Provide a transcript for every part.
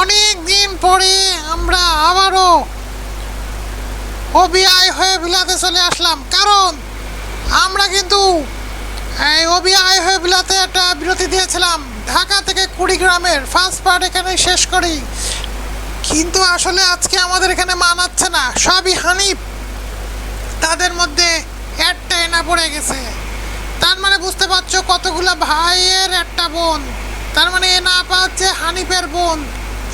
অনেক দিন পরে আমরা আবারও ওবিআই হয়ে বিলাতে চলে আসলাম। কারণ আমরা কিন্তু, এই ওবিআই হয়ে বিলাতে একটা বিরতি দিয়েছিলাম। ঢাকা থেকে কুড়িগ্রামের ফার্স্ট পার্ট এখানে শেষ করি। কিন্তু আসলে আজকে আমাদের এখানে মানাচ্ছে না। সবই হানিফ। তাদের মধ্যে একটা এনা পড়ে গেছে। তার মানে বুঝতে পারছ কতগুলো ভাইয়ের একটা বোন। তার মানে এনা আপা হচ্ছে হানিফের বোন।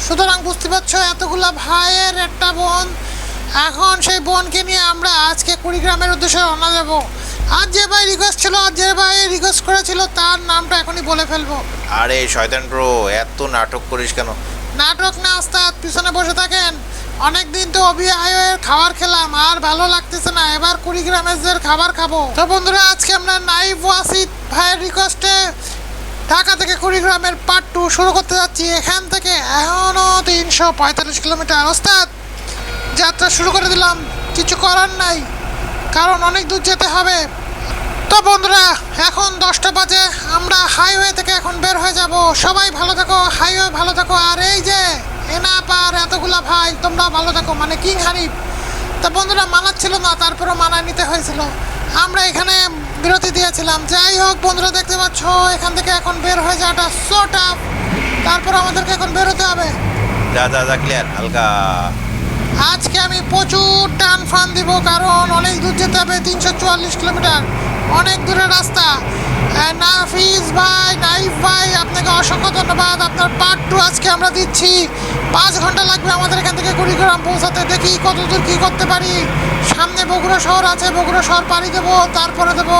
সুতরাং বুঝতে পারছ এতগুলা ভাইয়ের একটা বোন। এখন সেই বোনকে নিয়ে আমরা আজকে কুড়িগ্রামের উদ্দেশ্যে রওনা দেবো। আর যে ভাই রিকোয়েস্ট ছিল আর যে ভাই রিকোয়েস্ট করেছিল তার নামটা এখনই বলে ফেলব। আরে শয়তান ব্রো এত নাটক করিস কেন? নাটক না ওস্তাদ পিছনে বসে থাকেন। অনেক দিন তো অবিআইয়ের খাবার খেলাম আর ভালো লাগতেছে না এবার কুড়িগ্রামের খাবার খাব। তো বন্ধুরা আজকে আমরা নাইফ ওয়াসিদ ভাইয়ের রিকোয়েস্টে ঢাকা থেকে কুড়িগ্রামের পার্ট টু শুরু করতে যাচ্ছি। এখান থেকে এখনও তিনশো পঁয়তাল্লিশ কিলোমিটার। ওস্তাদ, যাত্রা শুরু করে দিলাম। কিছু করার নাই, কারণ অনেক দূর যেতে হবে। তো বন্ধুরা, এখন দশটা বাজে। আমরা হাইওয়ে থেকে এখন বের হয়ে যাব। সবাই ভালো থাকো, হাইওয়ে ভালো থাকো। আর এই যে এনা পার এতগুলা ভাই, তোমরা ভালো থাকো। মানে কিং হারিফ তা বন্ধুরা, মানাচ্ছিল না তারপরে মানায় নিতে হয়েছিল। আমরা এখানে বিরতি দিয়েছিলাম। যাই হোক বন্ধুরা দেখতে পাচ্ছ এখান থেকে এখন বের হয়ে যাওয়াটা সো টাফ তারপর আমাদেরকে এখন বেরোতে হবে। যা যা যা ক্লিয়ার হালকা। আজকে আমি প্রচুর টান ফান দিব কারণ অনেক দূর যেতে হবে তিনশো চুয়াল্লিশ কিলোমিটার। অনেক দূরের রাস্তা। নাফিস ভাই নাইফ ভাই আপনাকে অসংখ্য ধন্যবাদ। আপনার পার্ট টু আজকে আমরা দিচ্ছি। পাঁচ ঘণ্টা লাগবে আমাদের এখান থেকে কুড়িগ্রাম পৌঁছাতে। দেখি কত দূর কী করতে পারি। সামনে বগুড়া শহর আছে বগুড়া শহর পাড়ি দেবো তারপরে দেবো।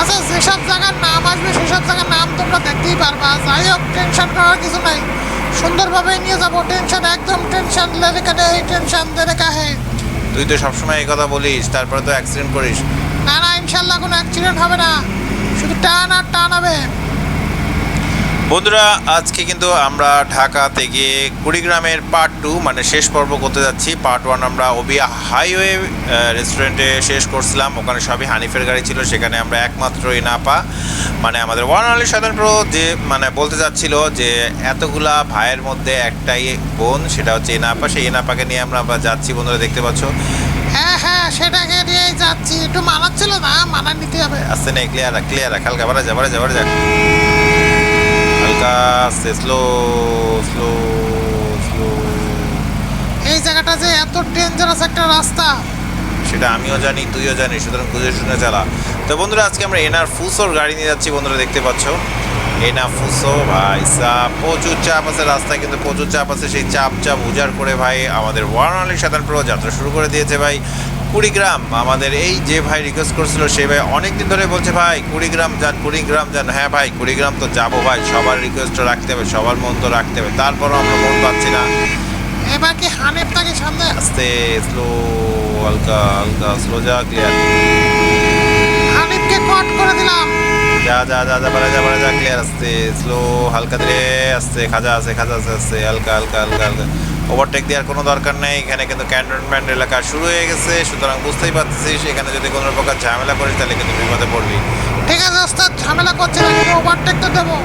আচ্ছা যেসব জায়গার নাম আসবে সেসব জায়গার নাম তোমরা দেখতেই পারবা। যাই হোক টেনশন করার কিছু নাই। সুন্দরভাবে নিয়ে যাব। টেনশন একদম টেনশন লেখা নেই টেনশন দে কাহে তুই তো সবসময় এই কথা বলিস তারপরে তো অ্যাক্সিডেন্ট করিস। না না ইনশাল্লাহ কোনো অ্যাক্সিডেন্ট হবে না। টান আর টান হবে বন্ধুরা, আজকে কিন্তু আমরা ঢাকা থেকে কুড়িগ্রামের পার্ট টু মানে শেষ পর্ব করতে যাচ্ছি। পার্ট ওয়ান আমরা ওবি হাইওয়ে রেস্টুরেন্টে শেষ করছিলাম। ওখানে সবই হানিফের গাড়ি ছিল, সেখানে আমরা একমাত্র এনাপা মানে আমাদের ওয়ান আলী সাধারণ যে মানে বলতে চাচ্ছিল যে, এতগুলা ভাইয়ের মধ্যে একটাই বোন, সেটা হচ্ছে এনাপা সেই এনাপাকে নিয়ে আমরা যাচ্ছি, বন্ধুরা, দেখতে পাচ্ছ। হ্যাঁ হ্যাঁ সেটাকে নিয়েই যাচ্ছি। একটু মানাচ্ছিল না মানা নিতে হবে। আস্তে নেই ক্লিয়ার ক্লিয়ার হালকা বাড়া যা বাড়া যা বাড়া যা। হালকা আস্তে স্লো স্লো স্লো এই জায়গাটা যে এত ডেঞ্জারাস একটা রাস্তা। সেটা আমিও জানি তুইও জানিস সুতরাং বুঝে শুনে চালা। তো বন্ধুরা আজকে আমরা এনার ফুসোর গাড়ি নিয়ে যাচ্ছি বন্ধুরা দেখতে পাচ্ছ। এনা ফুসো ভাই চাপ প্রচুর চাপ আছে রাস্তায় কিন্তু প্রচুর চাপ আছে সেই চাপ চাপ উজাড় করে ভাই আমাদের ওয়ারানালি সাধারণ প্রো যাত্রা শুরু করে দিয়েছে ভাই কুড়িগ্রাম আমাদের এই যে ভাই রিকোয়েস্ট করছিল সেই ভাই অনেক দিন ধরে বলছে ভাই কুড়িগ্রাম যান কুড়িগ্রাম যান হ্যাঁ ভাই কুড়িগ্রাম তো যাব ভাই সবার রিকোয়েস্ট রাখতে হবে সবার মন তো রাখতে হবে তারপরও আমরা মন পাচ্ছি না এবার কি আস্তে? স্লো হালকা হালকা স্লো যা ক্লিয়ার যা যা যা যা বাড়া যা বাড়া যা ক্লিয়ার আসতে স্লো হালকা ধীরে আসতে খাজা আছে খাজা আছে আসতে হালকা হালকা হালকা হালকা। ওভারটেক দেওয়ার কোনো দরকার নেই। এখানে কিন্তু ক্যান্টনমেন্ট এলাকা শুরু হয়ে গেছে। সুতরাং বুঝতেই পারছিস এখানে যদি কোনো প্রকার ঝামেলা করিস তাহলে কিন্তু বিপদে পড়বি। ঠিক আছে ওস্তাদ ঝামেলা করছে না কিন্তু ওভারটেক তো দেবো।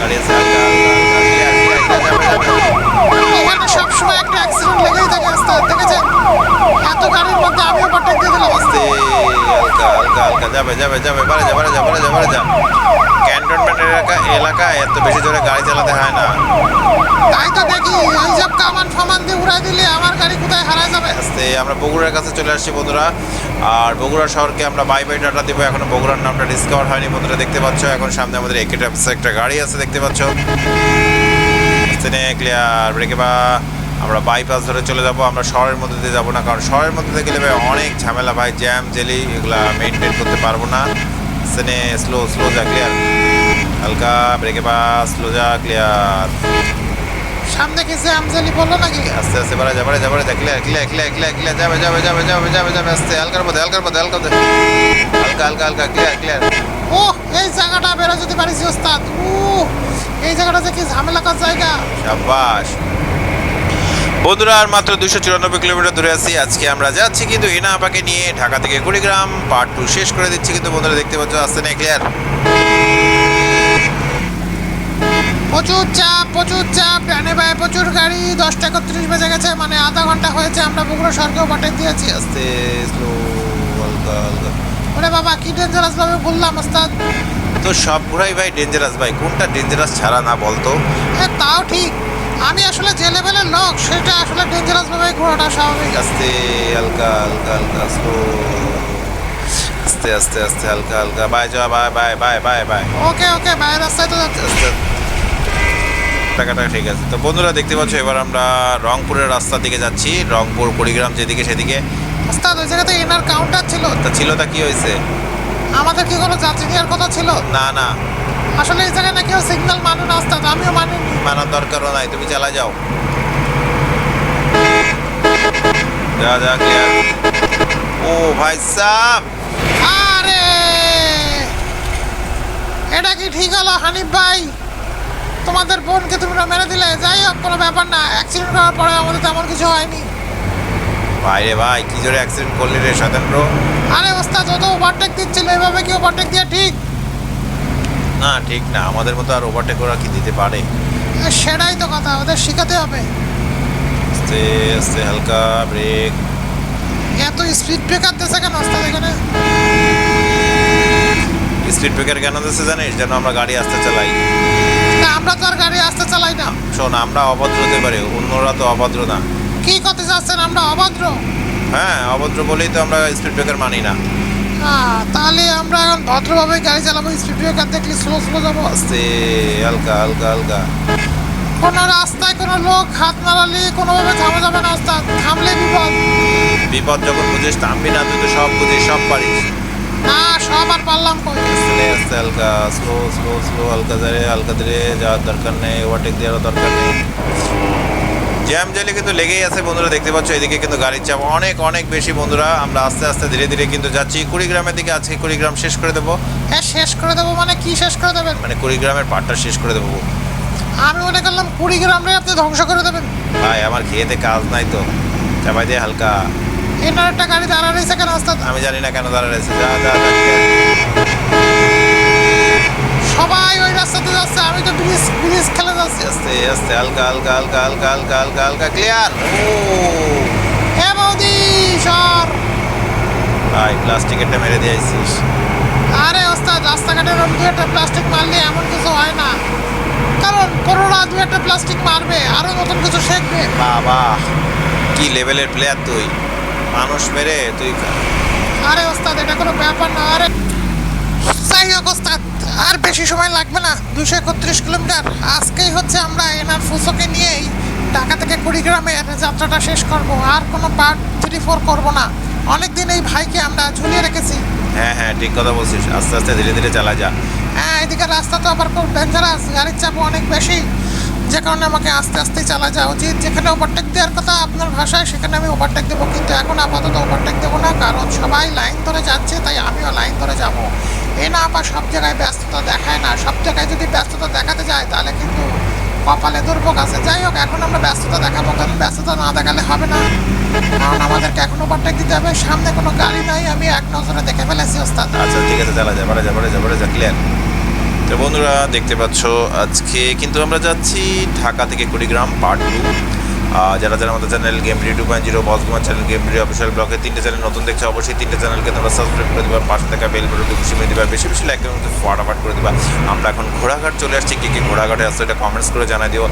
গাড়ি আছে হালকা হালকা এখানে সবসময় একটা অ্যাক্সিডেন্ট লেগেই থাকে ওস্তাদ দেখেছেন? এত গাড়ির মধ্যে আমি ওভারটেক দিয়ে দিলাম। আস্তে হালকা হালকা হালকা যাবে যাবে যাবে বাড়ে যা বাড়ে যা বাড়ে যা বাড়ে যা। ক্যান্টনমেন্ট এলাকা এলাকায় এত বেশি জোরে গাড়ি চালাতে হয় না। তাই তো দেখি এই সব কামান ফামান দিয়ে উড়াই দিলে আমার গাড়ি কোথায় যাবে? আস্তে আমরা বগুড়ার কাছে চলে আসছি বন্ধুরা। আর বগুড়া শহরকে আমরা বাই বাই দেবো। এখনও বগুড়ার নামটা ডিসকভার হয়নি বন্ধুরা দেখতে পাচ্ছ। এখন সামনে আমাদের একেটা একটা গাড়ি আছে দেখতে পাচ্ছ। আস্তে নে ক্লিয়ার ব্রেকে বা আমরা বাইপাস ধরে চলে যাব আমরা শহরের মধ্যে দিয়ে যাব না কারণ শহরের মধ্যে দিয়ে গেলে ভাই অনেক ঝামেলা ভাই জ্যাম জেলি এগুলা মেনটেন করতে পারব না। আস্তে নে স্লো স্লো যা ক্লিয়ার হালকা ব্রেকে বা স্লো যা ক্লিয়ার সামনে কি জ্যাম জেলি বলল নাকি আস্তে আস্তে বাড়া যাবে যাবে যা clear clear clear clear clear যাবে যাবে যাবে যাবে যাবে যাবে আস্তে হালকার মধ্যে হালকার মধ্যে হালকা হালকা হালকা হালকা ক্লিয়ার ক্লিয়ার ও এই জায়গাটা বেরো যদি পারিস ওস্তাদ। ও এই জায়গাটা যে কি ঝামেলাকার জায়গা। সাবাস বন্ধুরা আর মাত্র দুশো চুরানব্বই কিলোমিটার দূরে আছি। আজকে আমরা যাচ্ছি কিন্তু এনা আপাকে নিয়ে ঢাকা থেকে কুড়িগ্রাম। পার্ট টু শেষ করে দিচ্ছি কিন্তু বন্ধুরা দেখতে পাচ্ছ আসতে নেই ক্লিয়ার প্রচুর চাপ প্রচুর চাপ। ডানে বায়ে প্রচুর গাড়ি দশটা একত্রিশ বেজে গেছে মানে আধা ঘণ্টা হয়েছে আমরা বগুড়া সরকেও পাঠিয়ে দিয়েছি। আস্তে স্লো হালকা হালকা। ওরে বাবা কি ডেঞ্জারাস ভাবে বললাম ওস্তাদ। তো সব ঘোড়াই ভাই ডেঞ্জারাস ভাই। কোনটা ডেঞ্জারাস ছাড়া না বলতো? হ্যাঁ তাও ঠিক। আমি আসলে যে লেভেলের লোক সেটা আসলে ডেঞ্জারাস ভাবে ঘোরাটা স্বাভাবিক। আস্তে হালকা হালকা হালকা স্লো আস্তে আস্তে আস্তে হালকা হালকা। বাই যা bye bye bye bye bye. Okay okay বাইরের রাস্তায় তো যাচ্ছে। টাকাটা ঠিক আছে। তো বন্ধুরা দেখতে পাচ্ছ এবার আমরা রংপুরের রাস্তার দিকে যাচ্ছি। রংপুর কুড়িগ্রাম যেদিকে সেদিকে। ওস্তাদ ওই জায়গাতে এনার কাউন্টার ছিল। তা ছিল তা কি হয়েছে? আমাদের কি কোনো যাত্রী নেওয়ার কথা ছিল? না না। আসলে এই জায়গায় না কেউ সিগন্যাল মানে না ওস্তাদ আমিও মানিনি। মানার দরকারও নাই তুমি চালা যাও। যা যা ক্লিয়ার ও ভাই সাহ আরে! এটা কি ঠিক হলো হানিফ ভাই? তোমাদের বোনকে তুমি মেরে দিলে? যাই হোক কোনো ব্যাপার না। অ্যাক্সিডেন্ট হওয়ার পরে আমাদের তেমন কিছু হয়নি। ভাইরে ভাই কি জোরে অ্যাক্সিডেন্ট করলি রে স্বতন্ত্র আরে ওস্তাদ ও তো ওভারটেক দিচ্ছিল এভাবে কি ওভারটেক দিয়ে ঠিক? না ঠিক না আমাদের মতো আর ওভারটেক ওরা কি দিতে পারে? সেটাই তো কথা ওদের শেখাতে হবে। আস্তে আস্তে হালকা ব্রেক এত স্পিড ব্রেকার দিয়েছে কেন ওস্তাদ এখানে? স্পিড ব্রেকার কেন দিচ্ছে জানিস? যেন আমরা গাড়ি আসতে চালাই। আমরা তো আর গাড়ি আসতে চালাই না। শোন আমরা অভদ্র হতে পারি অন্যরা তো অভদ্র না। কি করতে চাচ্ছেন? আমরা অভদ্র। হ্যাঁ অভদ্র বলেই তো আমরা স্পিড ব্রেকার মানি না। তাহলে আমরা এখন ভদ্রভাবে গাড়ি চালাবো স্পিড ব্রেকার দেখলে স্লো স্লো যাব। আস্তে হালকা হালকা হালকা। কোনো রাস্তায় কোনো লোক হাত নাড়ালে কোনোভাবে থামা যাবে না ওস্তাদ থামলে বিপদ। বিপদ যখন বুঝিস থামবি না তুই তো সব বুঝিস সব পারিস। না সব আর পারলাম কই? আস্তে আস্তে হালকা স্লো স্লো স্লো হালকা ধরে হালকা ধরে যাওয়ার দরকার নেই ওভারটেক দেওয়ার দরকার নেই। জ্যাম জেলে কিন্তু লেগেই আছে বন্ধুরা দেখতে পাচ্ছ এদিকে কিন্তু গাড়ির চাপ অনেক অনেক বেশি বন্ধুরা। আমরা আস্তে আস্তে ধীরে ধীরে কিন্তু যাচ্ছি। কুড়িগ্রামের দিকে আজকে কুড়িগ্রাম শেষ করে দেবো। হ্যাঁ শেষ করে দেবো মানে কি শেষ করে দেবেন? মানে কুড়িগ্রামের পাটটা শেষ করে দেবো আমি মনে করলাম কুড়ি গ্রামে আপনি ধ্বংস করে দেবেন। ভাই আমার খেয়েতে কাজ নাই তো। চাপাই দিয়ে হালকা। এনার একটা গাড়ি দাঁড়া রয়েছে কেন ওস্তাদ আমি জানি না কেন দাঁড়া রয়েছে। যা, সবাই ওই রাস্তাতে যাচ্ছে আমি তো ব্রিজ ব্রিজ খেলে যাচ্ছি। আস্তে আস্তে হালকা হালকা হালকা হালকা হালকা হালকা হালকা ক্লিয়ার ও। হে বৌদি সর। ভাই প্লাস্টিকেরটা মেরে দিয়েছিস আরে ওস্তাদ রাস্তাঘাটে এরকম দু একটা প্লাস্টিক মারলে এমন কিছু হয় না। কারণ করোনা দু একটা প্লাস্টিক মারবে আরও নতুন কিছু শিখবে। বাবা কি লেভেলের প্লেয়ার তুই? মানুষ মেরে তুই আরে ওস্তাদ এটা কোনো ব্যাপার না আরে। যাই হোক ওস্তাদ আর বেশি সময় লাগবে না দুশো একত্রিশ কিলোমিটার। আজকেই হচ্ছে আমরা এনার ফুসোকে নিয়েই ঢাকা থেকে কুড়িগ্রামের যাত্রাটা শেষ করব। আর কোনো পার্ট থ্রি ফোর করব না। অনেকদিন এই ভাইকে আমরা ঝুলিয়ে রেখেছি। হ্যাঁ হ্যাঁ ঠিক কথা বলছিস। আস্তে আস্তে ধীরে ধীরে চালা যা। হ্যাঁ এদিকে রাস্তা তো আবার খুব ডেঞ্জারাস গাড়ির চাপ অনেক বেশি। যে কারণে আমাকে আস্তে আস্তে চালা যাওয়া উচিত। যেখানে ওভারটেক দেওয়ার কথা আপনার ভাষায় সেখানে আমি ওভারটেক দেবো। কিন্তু এখন আপাতত ওভারটেক দেবো না কারণ সবাই লাইন ধরে যাচ্ছে তাই আমিও লাইন ধরে যাব। এ না আবার সব জায়গায় ব্যস্ততা দেখায় না। সব জায়গায় যদি ব্যস্ততা দেখাতে যায়, তাহলে কিন্তু কপালে দুর্ভোগ আছে। যাই হোক, এখন আমরা ব্যস্ততা দেখাবো, কারণ ব্যস্ততা না দেখালে হবে না। কারণ আমাদেরকে এখন ওভারটেক দিতে হবে। সামনে কোনো গাড়ি নাই, আমি এক নজরে দেখে ফেলেছি, ওস্তাদ। আচ্ছা ঠিক আছে, চালা যা বাড়ে যা বাড়ে ক্লিয়ার তো বন্ধুরা, দেখতে পাচ্ছ আজকে কিন্তু আমরা যাচ্ছি ঢাকা থেকে কুড়িগ্রাম পার্ট টু। যারা যারা আমাদের channel game two point zero boss বসগুমার channel game video official ব্লগে তিনটে চ্যানেল নতুন দেখছ অবশ্যই তিনটে চ্যানেলকে তোমরা সাবস্ক্রাইব করে দেবা পাশে থাকা বেল বটনটি খুশি মেয়ে দিবা বেশি বেশি লাইক মধ্যে ফটাফট করে দিবা। আমরা এখন ঘোড়াঘাট চলে আসছি কি কি ঘোড়াঘাটে আসছে এটা কমেন্টস করে জানাই দিও।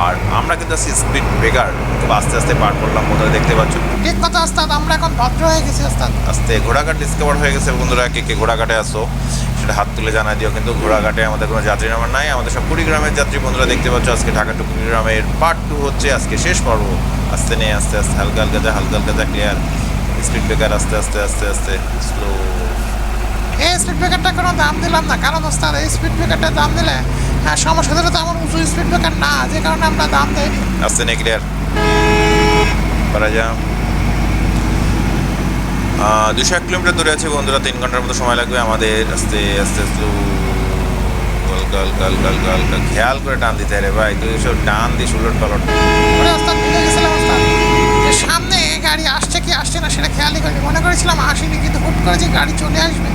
আর আমরা কিন্তু আছি স্পিড ব্রেকার খুব আস্তে আস্তে পার করলাম বন্ধুরা দেখতে পাচ্ছ? ঠিক কথা ওস্তাদ আমরা এখন ভদ্র হয়ে গেছি ওস্তাদ। আস্তে ঘোড়াঘাট ডিসকভার হয়ে গেছে বন্ধুরা কে কে ঘোড়াঘাটে আসো। সেটা হাত তুলে জানাই দিও। কিন্তু ঘোড়াঘাটে আমাদের কোনো যাত্রী নাম্বার নাই। আমাদের সব কুড়িগ্রামের যাত্রী বন্ধুরা দেখতে পাচ্ছ আজকে ঢাকা টু কুড়িগ্রামের পার্ট টু হচ্ছে। আজকে শেষ পর্ব। আস্তে নেই আস্তে আস্তে হালকা হালকা যা হালকা হালকা যা ক্লিয়ার স্পিড ব্রেকার আস্তে আস্তে আস্তে আস্তে স্লো এই স্পিড ব্রেকারটা কোনো দাম দিলাম না। কারণ ওস্তাদ এই স্পিড ব্রেকারটা দাম দিলে হ্যাঁ সমস্যা তো আমার উঁচু স্পিড ব্রেকার না। যে কারণে আমরা দাম দেয়নি আস্তে নেই ক্লিয়ার করা যা দুশো এক কিলোমিটার দূরে আছে বন্ধুরা তিন ঘণ্টার মতো সময় লাগবে আমাদের। আস্তে আস্তে স্লো হালকা হালকা হালকা হালকা হালকা খেয়াল করে টান দিতে রে ভাই তুই সব টান দিস উলট পালট। সামনে গাড়ি আসছে কি আসছে না সেটা খেয়ালই করিনি। মনে করেছিলাম আসেনি কিন্তু হুট করে যে গাড়ি চলে আসবে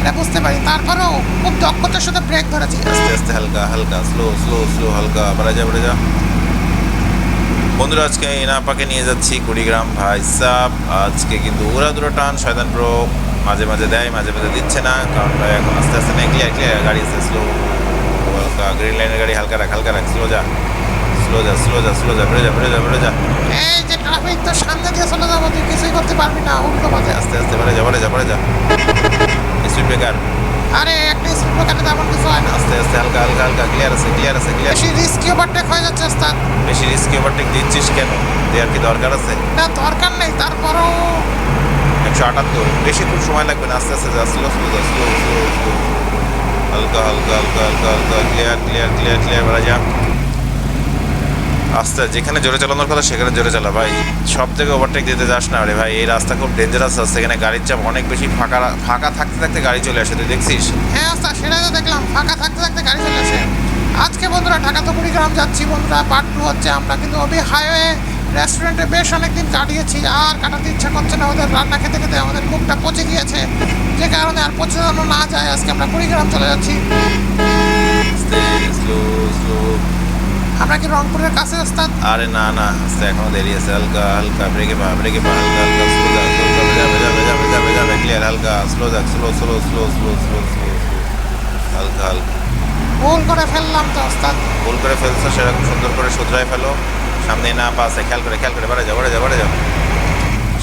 এটা বুঝতে পারি তারপরেও খুব দক্ষতার সাথে ব্রেক ধরেছি। আস্তে আস্তে হালকা হালকা স্লো স্লো স্লো হালকা বাড়া যা বাড়া যা। বন্ধুরা আজকে এনাপাকে নিয়ে যাচ্ছি কুড়িগ্রাম ভাই সাহ আজকে কিন্তু উড়া দুরা টান শয়তান প্রো মাঝে মাঝে দেয় মাঝে মাঝে দিচ্ছে না। কারণ ভাই এখন আস্তে আস্তে নেই ক্লিয়ার ক্লিয়ার গাড়ি আছে স্লো হালকা গ্রিন লাইনের গাড়ি হালকা রাখ হালকা রাখ স্লো যা। স্লো যা স্লো যা স্লো যা বেড়ে যা বেড়ে যা বেড়ে যা। এই যে ট্রাফিক তো সামনে দিয়ে চলে যাব তুই কিছুই করতে পারবি না উল্টো পথে। আস্তে আস্তে বেড়ে যা বেড়ে যা বেড়ে যা। স্পিড ব্রেকার আরে একটা স্পিড ব্রেকারে তেমন কিছু হয় না। আস্তে আস্তে হালকা হালকা হালকা ক্লিয়ার আছে ক্লিয়ার আছে ক্লিয়ার বেশি রিস্কি ওভারটেক হয়ে যাচ্ছে ওস্তাদ। বেশি রিস্কি ওভারটেক দিচ্ছিস কেন? দেওয়ার কি দরকার আছে? না দরকার নেই তারপরও একশো আটাত্তর। বেশি খুব সময় লাগবে না আস্তে আস্তে যা স্লো স্লো যা স্লো স্লো হালকা হালকা হালকা হালকা হালকা ক্লিয়ার ক্লিয়ার ক্লিয়ার ক্লিয়ার বেড়া যা আস্তে যেখানে জোরে চালানোর কথা সেখানে জোরে চালা। ভাই সব থেকে ওভারটেক দিতে যাস না রে ভাই এই রাস্তা খুব ডেঞ্জারাস আছে। এখানে গাড়ির চাপ অনেক বেশি ফাঁকা ফাঁকা থাকতে থাকতে গাড়ি চলে আসে তুই দেখছিস? হ্যাঁ ওস্তাদ সেটাই তো দেখলাম ফাঁকা থাকতে থাকতে গাড়ি চলে আসে। আজকে বন্ধুরা ঢাকা তো কুড়িগ্রাম যাচ্ছি বন্ধুরা পার্ট টু হচ্ছে আমরা কিন্তু অবি হাইওয়ে রেস্টুরেন্টে বেশ অনেকদিন কাটিয়েছি আর কাটাতে ইচ্ছা করছে না ওদের রান্না খেতে খেতে আমাদের মুখটা পচে গিয়েছে। যে কারণে আর পচে যেন না যায় আজকে আমরা কুড়িগ্রাম চলে যাচ্ছি। আমরা কি রংপুরের কাছে আসতাম আরে না না আস্তে এখনও দেরি আছে। হালকা হালকা ব্রেকে পা ব্রেকে পা হালকা হালকা স্লো যাক স্লো যাবে যাবে যাবে যাবে যাবে যাবে ক্লিয়ার হালকা স্লো যাক slow slow slow slow slow slow হালকা হালকা। ভুল করে ফেললাম তো ওস্তাদ। ভুল করে ফেলছো সেরকম সুন্দর করে শুধরায় ফেলো। সামনে না পাশে খেয়াল করে খেয়াল করে বাড়ে যাও বাড়ে যাও বাড়ে যাও।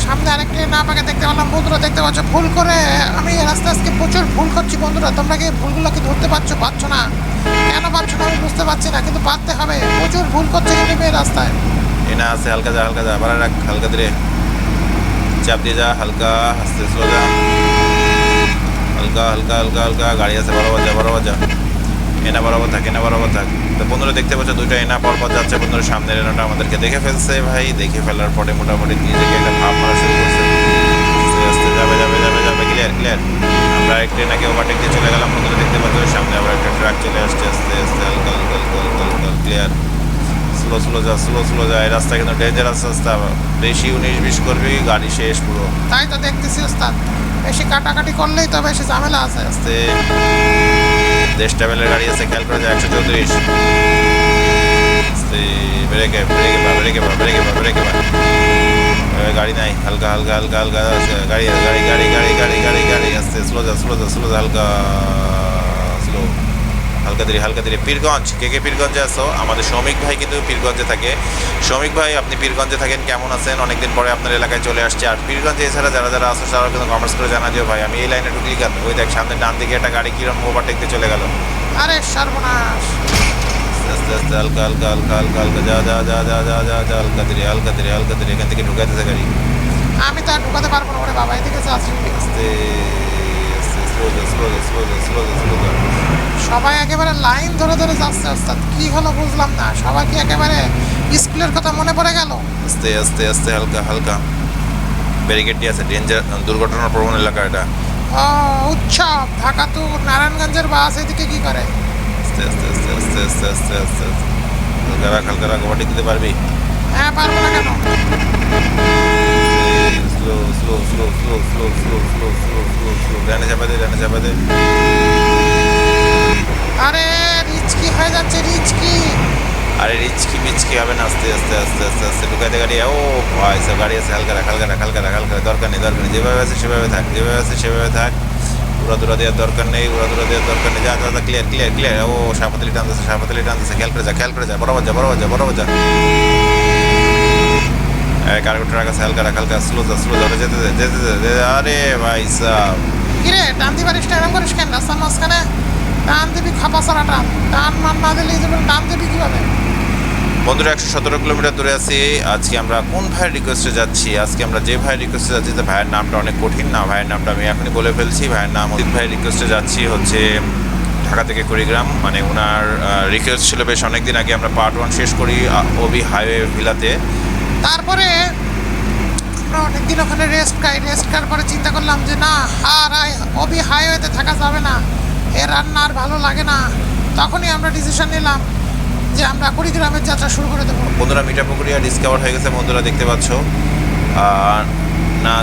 সামনে আরেকটি না পাকে দেখতে পেলাম বন্ধুরা, দেখতে পাচ্ছ, ভুল করে আমি রাস্তা আজকে প্রচুর ভুল করছি বন্ধুরা। তোমরা কি ভুলগুলো কি ধরতে পারছ? পারছ না? কেন পারছ না? আমি বুঝতে পারছি না, কিন্তু পারতে হবে। প্রচুর ভুল করছে মেয়ে রাস্তায়। এ না আছে, হালকা যা হালকা যা, বাড়া রাখ, হালকা ধীরে। চাপ দিয়ে যা, হালকা আস্তে স্লো যা। হালকা হালকা হালকা হালকা, গাড়ি আছে, বরাবর যা বরাবর যা। এনা বরাবর থাক, এনা বরাবর থাক। তো বন্ধুরা দেখতে পাচ্ছ দুটো এনা পরপর যাচ্ছে বন্ধুরা সামনের এনাটা আমাদেরকে দেখে ফেলছে ভাই, দেখে ফেলার পরে মোটামুটি নিজেকে একটা ভাব মারা শুরু করছে। যাবে যাবে যাবে যাবে ক্লিয়ার ক্লিয়ার আমরা একটা এনাকে ওভারটেক দিয়ে চলে গেলাম, বন্ধুরা দেখতে পাচ্ছ সামনে আবার একটা ট্রাক চলে আসছে, আস্তে আস্তে, হালকা হালকা হালকা হালকা হালকা ক্লিয়ার স্লো স্লো যা স্লো স্লো যা এই রাস্তা কিন্তু ডেঞ্জারাস রাস্তা, বেশি উনিশ, বিশ করবি, গাড়ি শেষ পুরো। তাই তো দেখতেছি, ওস্তাদ। বেশি কাটাকাটি করলেই তবে বেশি ঝামেলা আছে। আস্তে। দেশ ট্রাভেলের গাড়ি আছে, খেয়াল করে যায় একশো চৌত্রিশ। ব্রেকে ব্রেকে পা ব্রেকে পা ব্রেকে গাড়ি নাই, হালকা হালকা হালকা হালকা গাড়ি গাড়ি গাড়ি গাড়ি গাড়ি গাড়ি গাড়ি, আস্তে স্লো যা স্লো যা স্লো যা, হালকা। হালকা ধীরে পীরগঞ্জ কে কে পীরগঞ্জে আসো আমাদের শ্রমিক ভাই কিন্তু পীরগঞ্জে থাকে। শ্রমিক ভাই আপনি পীরগঞ্জে থাকেন কেমন আছেন? অনেকদিন পরে আপনার এলাকায় চলে আসছে। আর পীরগঞ্জে এছাড়া যারা যারা আসো তারা কিন্তু কমার্স করে জানা দিও ভাই। আমি এই লাইনে ঢুকলি কেন ওই দেখ সামনে ডান দিকে একটা গাড়ি কিরম ওভারটেক দিয়ে চলে গেল। আরে সর্বনাশ! আস্তে আস্তে হালকা হালকা হালকা হালকা হালকা যা যা যা যা যা যা যা হালকা ধীরে হালকা ধীরে হালকা ধীরে এখান থেকে ঢুকাইতেছে গাড়ি। আমি তো আর ঢুকাতে পারব না ওরে বাবা এদিকে আস্তে আস্তে স্লো যা স্লো স্লো স্লো স্লো যা সবাই একেবারে লাইন ধরে ধরে যাচ্ছে ওস্তাদ কি হলো বুঝলাম না সবাই কি একেবারে স্কুলের কথা মনে পড়ে গেল আস্তে আস্তে আস্তে হালকা হালকা ব্যারিকেডটি আছে ডেঞ্জার দুর্ঘটনার প্রবণ এলাকা এটা ও উৎসব ঢাকা তো নারায়ণগঞ্জের বাস এদিকে কি করে আস্তে আস্তে আস্তে আস্তে আস্তে আস্তে আস্তে হালকা রাখ হালকা রাখ ওভারটেক দিতে পারবি হ্যাঁ পারব না কেন slow slow slow slow slow slow slow slow slow slow ডানে চাপা দে ডানে চাপা দে আরে রিচকি হয়ে যাচ্ছে রিচকি। আরে রিচকি বিচকি হবে না আস্তে আস্তে আস্তে আস্তে আস্তে ঢুকাইতে গাড়ি ও ভাই সব গাড়ি আছে হালকা রাখ হালকা রাখ হালকা রাখ হালকা দরকার নেই দরকার নেই যেভাবে আছে সেভাবে থাক যেভাবে আছে সেভাবে থাক। উড়া দুরা দেওয়ার দরকার নেই উড়া দুরা দেওয়ার দরকার নেই যা যা যা ক্লিয়ার ক্লিয়ার ক্লিয়ার ও সাপাতলি টানতেছে সাপাতলি টানতেছে খেয়াল করে যা খেয়াল করে যা বরাবর যা বরাবর যা বরাবর যা কার্গো ট্রাক আছে হালকা রাখ হালকা স্লো যা স্লো যা যেতে যেতে দে আরে ভাই সাহ কিরে টান দিবার স্টেডিয়াম করিস কেন? রাস্তার মাঝখানে। টান দিবি খাপা সারা টান টান মান না দিলে এই যাবেন টান দিবি কীভাবে? বন্ধুরা একশো সতেরো কিলোমিটার দূরে আছি। আজকে আমরা কোন ভাইয়ের রিকোয়েস্টে যাচ্ছি? আজকে আমরা যে ভাইয়ের রিকোয়েস্টে যাচ্ছি তো ভাইয়ের নামটা অনেক কঠিন না ভাইয়ের নামটা আমি এখনই বলে ফেলছি। ভাইয়ের নাম অজিত ভাইয়ের রিকোয়েস্টে যাচ্ছি হচ্ছে ঢাকা থেকে কুড়িগ্রাম। মানে ওনার রিকোয়েস্ট ছিল বেশ অনেক দিন আগে। আমরা পার্ট ওয়ান শেষ করি ওবি হাইওয়ে ভিলাতে। তারপরে আমরা অনেকদিন ওখানে রেস্ট খাই। রেস্ট খাওয়ার পরে চিন্তা করলাম যে না আর অবি হাইওয়েতে থাকা যাবে না। এ রান্না আর ভালো লাগে না। তখনই আমরা ডিসিশন নিলাম যে আমরা কুড়িগ্রামের যাত্রা শুরু করে দেবো। বন্ধুরা মিঠাপুকুরিয়া ডিসকাভার হয়ে গেছে, বন্ধুরা দেখতে পাচ্ছ। না,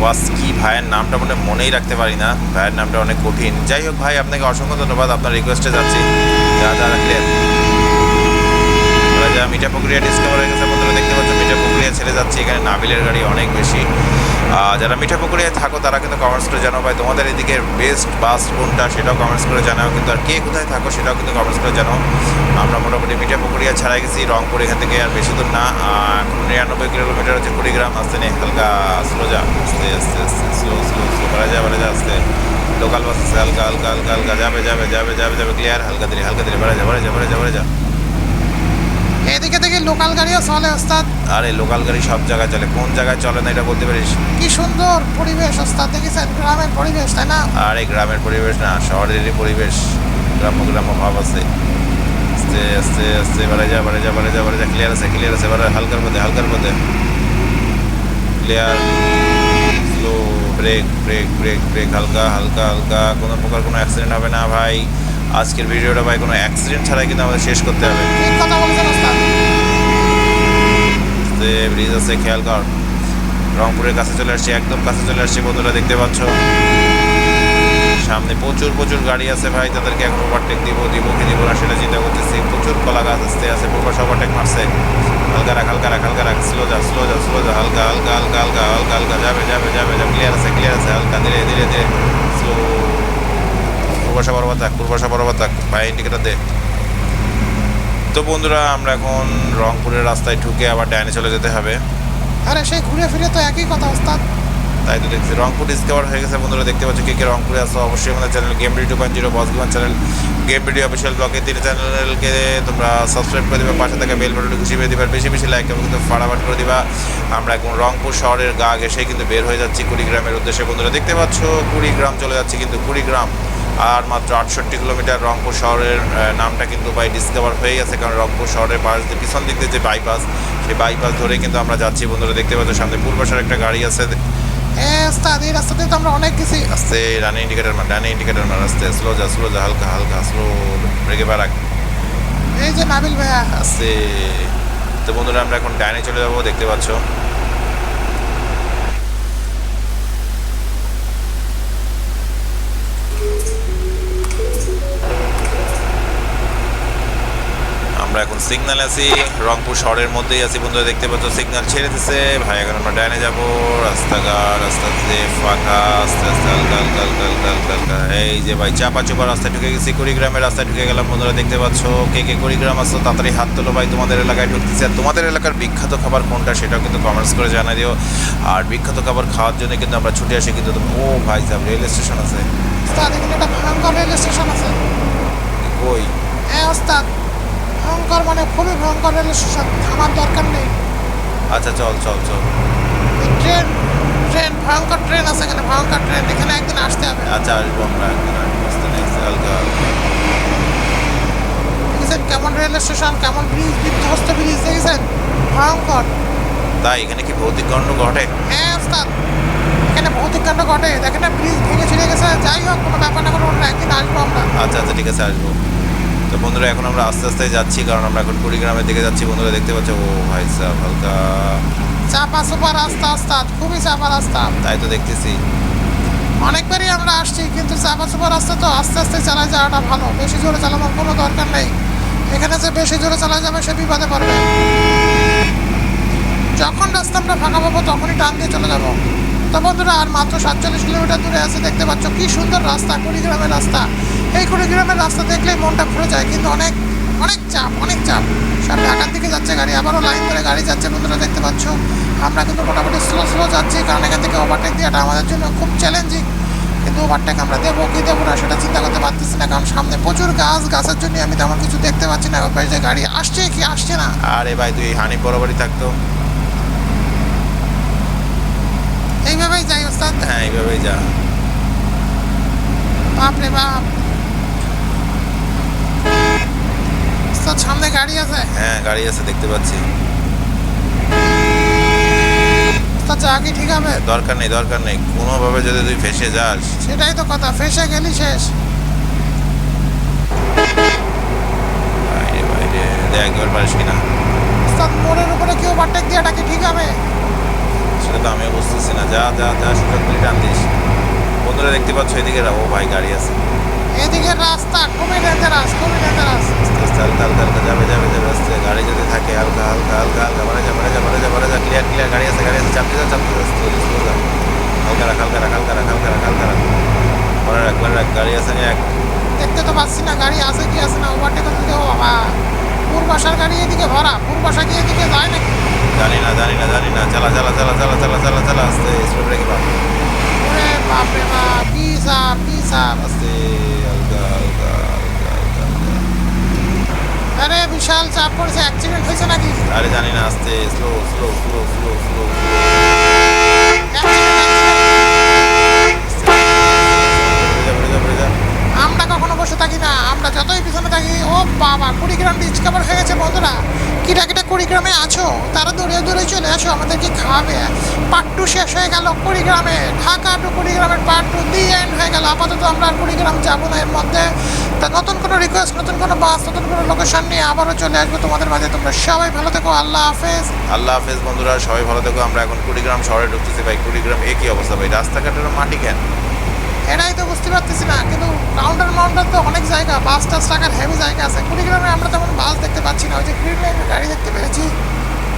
ওয়াস্কি ভাইয়ের নামটা মনে মনেই রাখতে পারি না। ভাইয়ের নামটা অনেক কঠিন। যাই হোক ভাই, আপনাকে অসংখ্য ধন্যবাদ। আপনার রিকোয়েস্টে যাচ্ছি। যা যা রাখলেন যা, মিঠা পুকুরিয়া ডিসকভার হয়ে গেছে, বন্ধুরা দেখতে পাচ্ছ, মিঠা পুকুরিয়া ছেড়ে যাচ্ছে। এখানে নাবিলের গাড়ি অনেক বেশি। যারা মিঠা পুকুরিয়ায় থাকো, তারা কিন্তু কমেন্টস করে জানাও। ভাই, তোমাদের এদিকে বেস্ট বাস কোনটা, সেটাও কমেন্টস করে জানাও। কিন্তু আর কে কোথায় থাকো, সেটাও কিন্তু কমেন্টস করে জানাও। আমরা মোটামুটি মিঠা পুকুরিয়া ছাড়া গেছি। রংপুর এখান থেকে আর বেশি দূর না। নিরানব্বই কিলোমিটার হচ্ছে কুড়িগ্রাম আসতে নেই হালকা স্লো যা, আস্তে আস্তে আস্তে স্লো স্লো স্লো করা যায় বাড়া যা, আস্তে। লোকাল বাস আছে, হালকা হালকা হালকা হালকা যাবে যাবে যাবে যাবে যাবে ক্লিয়ার হালকা ধীরে হালকা ধীরে বাড়া যা বাড়া যা বাড়া যা বাড়া যা। এদিকে দেখি লোকাল গাড়িও চলে ওস্তাদ। আরে লোকাল গাড়ি সব জায়গায় চলে। কোন জায়গায় চলে না এটা বলতে পারিস কি সুন্দর পরিবেশ ওস্তাদ দেখেছেন? গ্রামের পরিবেশ তাই না? আর গ্রামের পরিবেশ না শহরেরই পরিবেশ। গ্রাম্য গ্রাম্য ভাব আছে। আস্তে আস্তে আস্তে বাড়ে যা বাড়ে যা বাড়ে যা বাড়ে যা। ক্লিয়ার আছে ক্লিয়ার আছে বাড়ে হালকার মধ্যে হালকার মধ্যে। Clear slow brake brake brake brake হালকা হালকা হালকা। কোনো প্রকার কোনো অ্যাক্সিডেন্ট হবে না ভাই। আজকের ভিডিওটা ভাই কোনো অ্যাক্সিডেন্ট ছাড়াই কিন্তু আমাদের শেষ করতে হবে। ব্রিজ আছে খেয়াল কর। রংপুরের কাছে চলে আসছি একদম কাছে চলে আসছি বন্ধুরা দেখতে পাচ্ছ। সামনে প্রচুর প্রচুর গাড়ি আছে ভাই তাদেরকে এখন ওভারটেক দিব দিব কি দিব না সেটা চিন্তা করতেছি। প্রচুর কলা গাছ আসতে আছে প্রকাশ ওভারটেক মারছে। হালকা রাখ হালকা রাখ হালকা রাখ। স্লো যা স্লো যা স্লো যা। হালকা হালকা হালকা হালকা হালকা হালকা যাবে যাবে যাবে যাবে। ক্লিয়ার আছে ক্লিয়ার আছে। হালকা ধীরে ধীরে ধীরে। স্লো পূর্বাশা বরাবর থাক পূর্বাশা বরাবর থাক ভাই ইন্ডিকেটার দে। তো বন্ধুরা আমরা এখন রংপুরের রাস্তায় ঢুকে আবার ডাইনে চলে যেতে হবে। আরে সেই ঘুরে ফিরে তো একই কথা ওস্তাদ। তাই তো দেখছি রংপুর ডিসকভার হয়ে গেছে। বন্ধুরা দেখতে পাচ্ছ কে কে রংপুরে আসো অবশ্যই আমাদের channel game video two point zero boss গেমান channel game video official ব্লগে তিন চ্যানেলকে তোমরা সাবস্ক্রাইব করে দিবা পাশে থাকা বেল বাটনটি খুশি করে দিবা বেশি বেশি লাইক এবং কিন্তু ফাটাফাট করে দিবা। আমরা এখন রংপুর শহরের গা ঘেসে কিন্তু বের হয়ে যাচ্ছি কুড়িগ্রামের উদ্দেশ্যে। বন্ধুরা দেখতে পাচ্ছ কুড়িগ্রাম চলে যাচ্ছি কিন্তু কুড়িগ্রাম। আর মাত্র আটষট্টি কিলোমিটার রংপুর শহরের নামটা কিন্তু বাই ডিসকভার হয়ে গেছে, কারণ রংপুর শহরের পাশ দিয়ে পিছন দিক দিয়ে যে বাইপাস সেই বাইপাস ধরে কিন্তু আমরা যাচ্ছি। বন্ধুরা, দেখতে পাচ্ছ সামনে পূর্বাশার একটা গাড়ি আছে। এই রাস্তাতে তো আমরা অনেক ইন্ডিকেটার ইন্ডিকেটার হালকা হালকা স্লো এই যে নাবিল ভাইয়া। তো বন্ধুরা, আমরা এখন ডাইনে চলে যাব, দেখতে পাচ্ছ। আমরা এখন সিগন্যাল আছি। রংপুর শহরের মধ্যেই আছি বন্ধুরা দেখতে পাচ্ছ সিগন্যাল ছেড়ে দিছে। ভাই এখন আমরা ডাইনে যাব। রাস্তাঘাট আস্তে আস্তে ফাঁকা আস্তে আস্তে হালকা হালকা হালকা হালকা এই যে ভাই চাপা চোপা রাস্তায় ঢুকে গেছি কুড়িগ্রামের রাস্তায় ঢুকে গেলাম। বন্ধুরা দেখতে পাচ্ছ কে কে কুড়িগ্রাম আসছো তাড়াতাড়ি হাত তোলো ভাই তোমাদের এলাকায় ঢুকতেছি। আর তোমাদের এলাকার বিখ্যাত খাবার কোনটা সেটাও কিন্তু কমেন্টস করে জানাই দিও। আর বিখ্যাত খাবার খাওয়ার জন্য কিন্তু আমরা ছুটে আসি কিন্তু ও ভাই সাহেব রেল স্টেশন আছে। ওস্তাদ এখানে একটা ভয়ঙ্কর রেল স্টেশন আছে। কই? ওস্তাদ। ভয়ঙ্কর মানে খুবই ভয়ঙ্কর রেল স্টেশন আমার দরকার নেই। আচ্ছা চল চল চল। ট্রেন ট্রেন ভয়ঙ্কর ট্রেন আছে এখানে ভয়ঙ্কর ট্রেন এখানে একদিন আসতে হবে। আচ্ছা আসব আমরা একদিন বুঝতে নেই হালকা দেখেছেন কেমন রেল স্টেশন কেমন ব্রিজ বিধ্বস্ত ব্রিজ দেখেছেন? ভয়ঙ্কর। তাই এখানে কি ভৌতিক কাণ্ড ঘটে? হ্যাঁ ওস্তাদ। এখানে ভৌতিক কাণ্ড ঘটে। দেখেন না ব্রিজ ভেঙে ছিঁড়ে গেছে যাই হোক কোনো ব্যাপার না কোনো একদিন আসব আমরা। আচ্ছা আচ্ছা ঠিক আছে আসব। তো বন্ধুরা এখন আমরা আস্তে আস্তে যাচ্ছি কারণ আমরা এখন কুড়িগ্রামের দিকে যাচ্ছি। বন্ধুরা দেখতে পাচ্ছ ও ভাই সাহেব হালকা চাপা সুপা রাস্তা ওস্তাদ খুবই চাপা রাস্তা। তাই তো দেখতেছি। অনেকবারই আমরা আসছি কিন্তু চাপা সুপা রাস্তা তো আস্তে আস্তে চালায় যাওয়াটা ভালো। বেশি জোরে চালানোর কোনো দরকার নেই। এখানে যে বেশি জোরে চালা যাবে সে বিপদে পড়বে। যখন রাস্তা আমরা ফাঁকা পাবো তখনই টান দিয়ে চলে যাব। তো বন্ধুরা আর মাত্র সাতচল্লিশ কিলোমিটার দূরে আছে দেখতে পাচ্ছ কি সুন্দর রাস্তা কুড়িগ্রামের রাস্তা। এই কুড়িগ্রামের রাস্তা দেখলে মনটা ভরে যায় কিন্তু অনেক অনেক চাপ অনেক চাপ। সব ঢাকার দিকে যাচ্ছে গাড়ি আবারও লাইন ধরে গাড়ি যাচ্ছে বন্ধুরা দেখতে পাচ্ছ। আমরা কিন্তু মোটামুটি স্লো স্লো যাচ্ছি কারণ এখান থেকে ওভারটেক দেওয়াটা আমাদের জন্য খুব চ্যালেঞ্জিং কিন্তু ওভারটেক আমরা দেবো কি দেবো না সেটা চিন্তা করতে পারতেছি না কারণ সামনে প্রচুর গাছ গাছের জন্য আমি তেমন কিছু দেখতে পাচ্ছি না। ওই যে গাড়ি আসছে কি আসছে না? আরে ভাই তুই হানি বরাবরই থাকতো। এইভাবেই যাই ওস্তাদ। হ্যাঁ এইভাবেই যা। বাপরে বাপ। ওস্তাদ সামনে গাড়ি আছে? হ্যাঁ গাড়ি আছে দেখতে পাচ্ছি। যা কি ঠিক হবে? দরকার নেই দরকার নেই। কোনোভাবে যদি তুই ফেসে যাস। সেটাই তো কথা ফেসে গেলি শেষ। একবার পারিস কিনা? মোড়ের উপরে কেউ ওভারটেক দেওয়াটা কি ঠিক হবে? সেটা তো আমিও বুঝতেছি না। যা যা যা সুযোগ পেলে টান দিস। বন্ধুরা দেখতে পাচ্ছ এদিকে ও ভাই গাড়ি আছে। এদিকে রাস্তা খুবই ডেঞ্জারাস খুবই ডেঞ্জারাস আস্তে আস্তে হালকা হালকা হালকা যাবে যাবে যাবে আস্তে। গাড়ি যদি থাকে হালকা হালকা হালকা হালকা বাড়ে যা বাড়ে যা বাড়ে যা বাড়ে যা ক্লিয়ার ক্লিয়ার গাড়ি আছে গাড়ি আছে চাপতে যা চাপতে যা স্লো হালকা রাখ হালকা রাখ হালকা রাখ হালকা রাখ হালকা রাখ। পরে রাখ পরে রাখ গাড়ি আছে এক। দেখতে তো পাচ্ছি না গাড়ি আছে কি আছে না ওভারটেক দিকে ও বাবা পূর্বাশার গাড়ি এদিকে ভরা পূর্বাশা কি এদিকে যায় নাকি? জানি না জানি না জানি না চালা চালা চালা চালা চালা চালা চালা আস্তে স্লো ব্রেক বাপ ওরে বাপরে বাপ পিসা পিসা আস্তে হালকা হালকা হালকা হালকা আরে বিশাল চাপ পড়েছে অ্যাক্সিডেন্ট হয়েছে নাকি? আরে জানি না আস্তে slow slow slow slow slow আমরা কখনো বসে থাকি না, আমরা যতই পিছনে থাকি, ও বাবা, কুড়িগ্রাম ডিসকভার হয়ে গেছে বন্ধুরা। কিটা কিটা কুড়িগ্রামে আছো? তারা দৌড়ে দৌড়ে চলে আসো, আমাদেরকে খাওয়াবে পার্ট টু শেষ হয়ে গেল কুড়িগ্রামে। ঢাকা টু কুড়িগ্রামের পার্ট টু দি এন্ড হয়ে গেল। আপাতত আমরা আর কুড়িগ্রাম যাব না এর মধ্যে। তা নতুন কোনো রিকোয়েস্ট নতুন কোনো বাস নতুন কোনো লোকেশন নিয়ে আবারও চলে আসব তোমাদের মাঝে। তোমরা সবাই ভালো থেকো, আল্লাহ হাফেজ। আল্লাহ হাফেজ বন্ধুরা, সবাই ভালো থেকো। আমরা এখন কুড়িগ্রাম শহরে ঢুকতেছি। ভাই, কুড়িগ্রাম এ কি অবস্থা? ভাই রাস্তাঘাটের মাটি কেন? এটাই তো বুঝতে পারতেছি না কিন্তু রাউন্ডার মাউন্ডার তো অনেক জায়গা বাস টাস টাকার হেভি জায়গা আছে। কুড়িগ্রামে আমরা তেমন বাস দেখতে পাচ্ছি না ওই যে গ্রিন লাইনের গাড়ি দেখতে পেরেছি।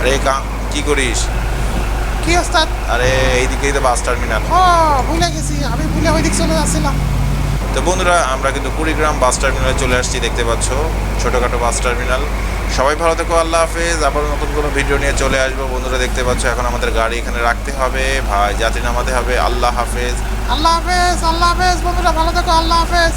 আরে কা কি করিস? কি ওস্তাদ আরে এইদিকেই তো বাস টার্মিনাল ও ভুলে গেছি আমি ভুলে ওই দিক চলে যাচ্ছিলাম। তো বন্ধুরা আমরা কিন্তু কুড়িগ্রাম বাস টার্মিনালে চলে আসছি দেখতে পাচ্ছ ছোটোখাটো বাস টার্মিনাল সবাই ভালো থেকো আল্লাহ হাফেজ। আবার নতুন কোনো ভিডিও নিয়ে চলে আসব। বন্ধুরা দেখতে পাচ্ছ এখন আমাদের গাড়ি এখানে রাখতে হবে। ভাই যাত্রী নামাতে হবে। আল্লাহ হাফেজ। আল্লাহ হাফেজ আল্লাহ হাফেজ বন্ধুরা ভালো থেকো আল্লাহ হাফেজ।